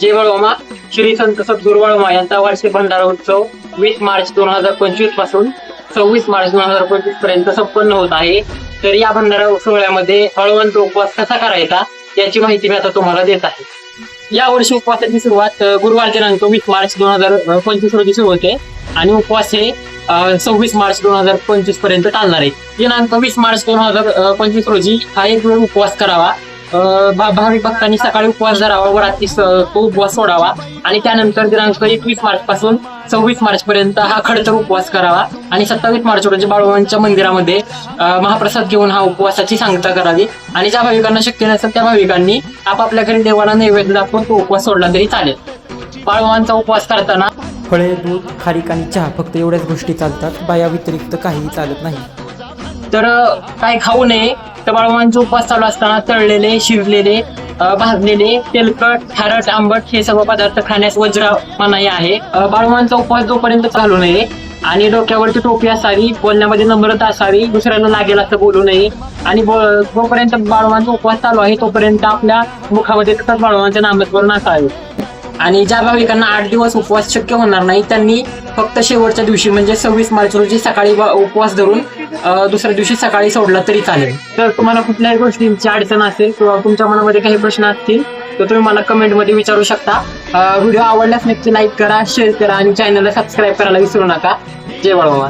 जय श्री संत सद्गुरु यांचा वार्षिक भंडारा उत्सव वीस मार्च दोन हजार पंचवीसपासून सव्वीस मार्च दोन हजार पंचवीसपर्यंत संपन्न होत आहे. तर या भंडारा सोहळ्यामध्ये हळवंत उपवास कसा करायचा याची माहिती मी आता तुम्हाला देत आहे. या वर्षी उपवासाची सुरुवात गुरुवार दिनांक वीस मार्च दोन हजार पंचवीस रोजी सुरू होते आणि उपवास हे सव्वीस मार्च दोन हजार पंचवीसपर्यंत चालणार आहे. दिनांक वीस मार्च दोन हजार पंचवीस रोजी हा एक वेळ उपवास करावा. भाविक भक्तांनी सकाळी उपवास धरावा व रात्री तो उपवास सोडावा. आणि त्यानंतर दिनांक एकवीस मार्च पासून सव्वीस मार्च पर्यंत हा खडतर उपवास करावा. आणि सत्तावीस मार्च रोजी बाळूमांच्या मंदिरामध्ये महाप्रसाद घेऊन हा उपवासाची सांगता करावी. आणि ज्या भाविकांना शक्य नसेल त्या भाविकांनी आपापल्या घरी देवाला नैवेद्य दाखवून तो उपवास सोडला तरी चालेल. बाळूमांचा उपवास करताना फळे दूध खारीक आणि चहा फक्त एवढ्याच गोष्टी चालतात. बाया व्यतिरिक्त काहीही चालत नाही. तर काय खाऊ नये तर बाळूमांचा उपवास चालू असताना तळलेले शिजलेले भाजलेले तेलकट खारट आंबट हे सर्व पदार्थ खाण्यास वज्र मनाई आहे. बाळवांचा बाळूमांचा उपवास जोपर्यंत चालू नये आणि डोक्यावरची टोपी असावी बोलण्यामध्ये नम्रता असावी दुसऱ्याला लागेल असं बोलू नये आणि जोपर्यंत बाळवांचा उपवास चालू आहे तोपर्यंत आपल्या मुखामध्ये तसंच बाळूमांचे नामस्मरण असावे. आणि ज्या भाविकांना आठ दिवस उपवास शक्य होणार नाही त्यांनी फक्त शेवटच्या दिवशी म्हणजे सव्वीस मार्च रोजी सकाळी उपवास धरून दुसऱ्या दिवशी सकाळी सोडला तरी चालेल. तर तुम्हाला कुठल्याही गोष्टींची अडचण असेल किंवा तुमच्या मनामध्ये काही प्रश्न असतील तर तुम्ही मला कमेंटमध्ये विचारू शकता. व्हिडिओ आवडल्यास नक्की लाईक करा शेअर करा आणि चॅनलला सबस्क्राईब करायला विसरू नका. जय वळवा